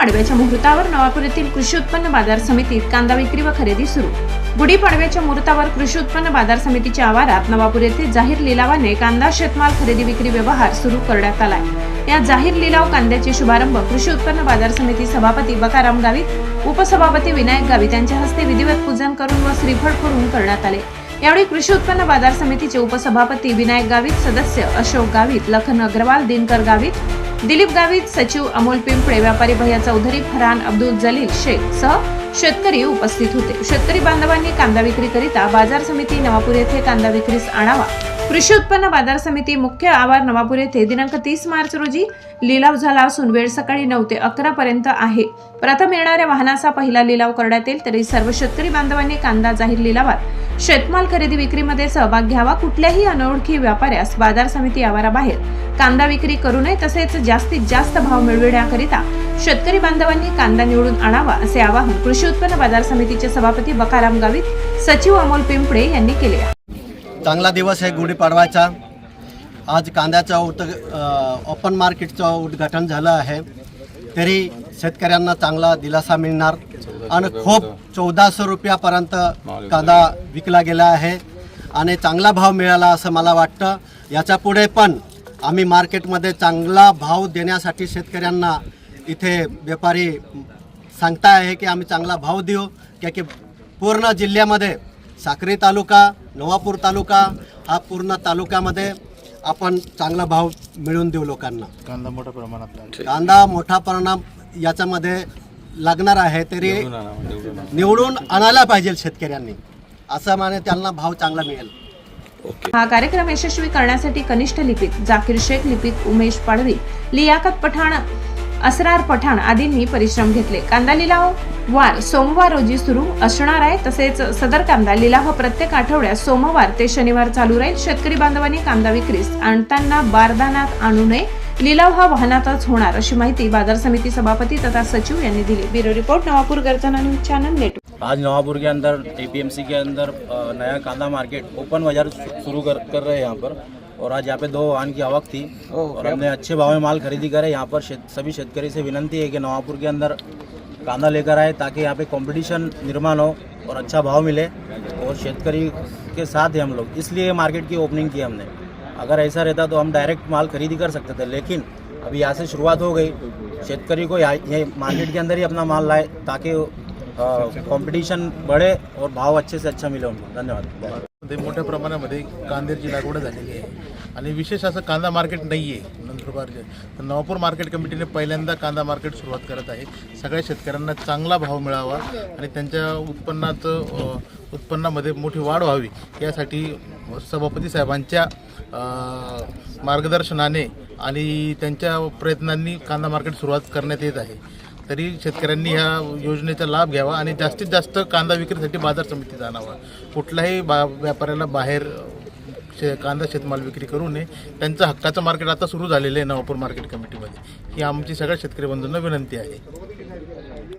गुढीपाडव्याच्या मुहूर्तावर नवापूर येथील कृषी उत्पन्न बाजार समितीत कांदा विक्री व खरेदी सुरू. गुढीपाडव्याच्या मुहूर्तावर कृषी उत्पन्न बाजार समितीच्या आवारात नवापूर येथे जाहीर लिलावाने कांदा शेतमाल खरेदी विक्री व्यवहार सुरू करण्यात आलाय. या जाहीर लिलाव कांद्याचे शुभारंभ कृषी उत्पन्न बाजार समिती सभापती बकाराम गावित उपसभापती विनायक गावित यांच्या हस्ते विधिवत पूजन करून व श्रीफळ करून करण्यात आले. यावेळी कृषी उत्पन्न बाजार समितीचे उपसभापती विनायक गावित सदस्य अशोक गावित लखन अग्रवाल दिनकर गावित दिलीप गावित सचिव अमोल पिंपळे व्यापारी भैया चौधरी फरहान अब्दुल जलील शेख सह शेतकरी उपस्थित होते. शेतकरी बांधवांनी कांदा विक्रीकरिता बाजार समिती नवापूर येथे कांदा विक्रीस आणावा. कृषी उत्पन्न बाजार समिती मुख्य आवार नवापूर येथे दिनांक तीस मार्च रोजी लिलाव झाला असून वेळ सकाळी नऊ ते अकरा पर्यंत आहे. प्रथम येणाऱ्या वाहनाचा पहिला लिलाव करण्यात येईल तरी सर्व शेतकरी बांधवांनी कांदा जाहीर लिलावात. शेतमाल खरेदी विक्रीमध्ये सहभाग घ्यावा कुठल्याही अनोळखी व्यापाऱ्यास बाजार समिती आवाराबाहेर कांदा विक्री करू नये तसेच जास्तीत जास्त भाव मिळविण्याकरिता शेतकरी बांधवांनी कांदा निवडून आणावा असे आवाहन कृषी उत्पन्न बाजार समितीचे सभापती बकाराम गावित सचिव अमोल पिंपळे यांनी केले आहे. चांगला दिवस आहे गुढीपाडवाचा आज कांद्याचं उद ओपन मार्केटचं उद्घाटन झालं आहे. तरी शेतकऱ्यांना चांगला दिलासा मिळणार. आणि खूप चौदाशे रुपयापर्यंत कांदा विकला गेला आहे. आणि चांगला भाव मिळाला असं मला वाटतं. याच्यापुढे पण आम्ही मार्केटमध्ये चांगला भाव देण्यासाठी शेतकऱ्यांना इथे व्यापारी सांगता आहे की आम्ही चांगला भाव देऊ. क्या की पूर्ण जिल्ह्यामध्ये साक्री तालुका नवापूर तालुका हा पूर्ण तालुक्यामध्ये आपण चांगला भाव मिळवून देऊ लोकांना. कांदा मोठ्या प्रमाणात. कांदा मोठा परिणाम याच्यामध्ये लागणार आहे तरी निवडून आणायला पाहिजे शेतकऱ्यांनी. असं माने त्यांना भाव चांगला मिळेल. हा कार्यक्रम यशस्वी करण्यासाठी कनिष्ठ लिपिक जाकीर शेख लिपिक उमेश पाडवी लियाकत पठाण असरार पठाण आदींनी परिश्रम घेतले. कांदा लिलाव वार सोमवार रोजी सुरू असणार आहे. तसेच सदर कांदा लिलाव प्रत्येक आठवड्यात सोमवार ते शनिवार चालू राहील. शेतकरी बांधवांनी कांदा विक्रीस आणताना बारदानात आणू नये. लिलाव हा वाहनातच होणार अशी माहिती बाजार समिती सभापती तथा सचिव यांनी दिली. ब्युरो रिपोर्ट नवापूर गर्जना न्यूज चॅनल नेटवर्क. आज नवापुर के अंदर एपीएमसी के अंदर नया कांदा मार्केट ओपन बाज़ार शुरू कर कर रहे हैं यहाँ पर। और आज यहाँ पे दो वाहन की आवक थी। और हमने अच्छे भाव में माल खरीदी करे यहाँ पर शेत, सभी शेतकरी से विनंती है कि नवापुर के अंदर कांदा लेकर आए ताकि यहाँ पे कंपटीशन निर्माण हो और अच्छा भाव मिले। और शेतकरी के साथ है हम लोग। इसलिए मार्केट की ओपनिंग की हमने। अगर ऐसा रहता तो हम डायरेक्ट माल खरीदी कर सकते थे। लेकिन अभी यहाँ से शुरुआत हो गई। शेतकरी को यहाँ ये मार्केट के अंदर ही अपना माल लाए ताकि कॉम्पिटिशन बढ़े और भाव अच्छे से अच्छा मिले उनको। धन्यवाद। ते मोठ्या प्रमाणामध्ये कांद्याची लागवड झालेली आहे. आणि विशेष असं कांदा मार्केट नाही आहे नंदुरबारचे. तर नवापूर मार्केट कमिटीने पहिल्यांदा कांदा मार्केट सुरुवात करत आहे. सगळ्या शेतकऱ्यांना चांगला भाव मिळावा आणि त्यांच्या उत्पन्नाचं उत्पन्नामध्ये मोठी वाढ व्हावी यासाठी सभापती साहेबांच्या मार्गदर्शनाने आणि त्यांच्या प्रयत्नांनी कांदा मार्केट सुरुवात करण्यात येत आहे. तरी शेतकऱ्यांनी ह्या योजनेचा लाभ घ्यावा आणि जास्तीत जास्त कांदा विक्रीसाठी बाजार समितीत आणावा कुठल्याही बा व्यापाऱ्याला बाहेर शे कांदा शेतमाल विक्री करू नये. त्यांचं हक्काचं मार्केट आता सुरू झालेलं आहे नवापूर मार्केट कमिटीमध्ये. ही आमची सगळ्या शेतकरी बंधूंना विनंती आहे.